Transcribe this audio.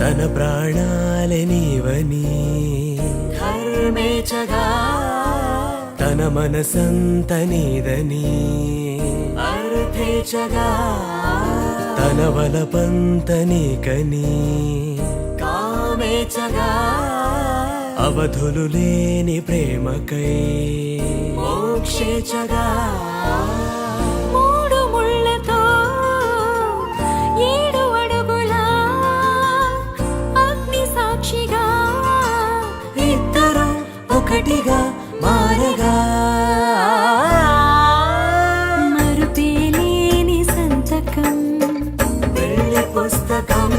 తన ప్రాణాలే నీవని. ధర్మేచగా తన మనసంత నీదని. అర్థేచగా తన వలపంత నీకని. కామేచగా అవధులు లేని ప్రేమకై. మోక్షేచగా సాక్షిగా ఇద్దరు ఒకటిగా మారగా. మరుపేలేని సంతకం. వెళ్ళి పుస్తకం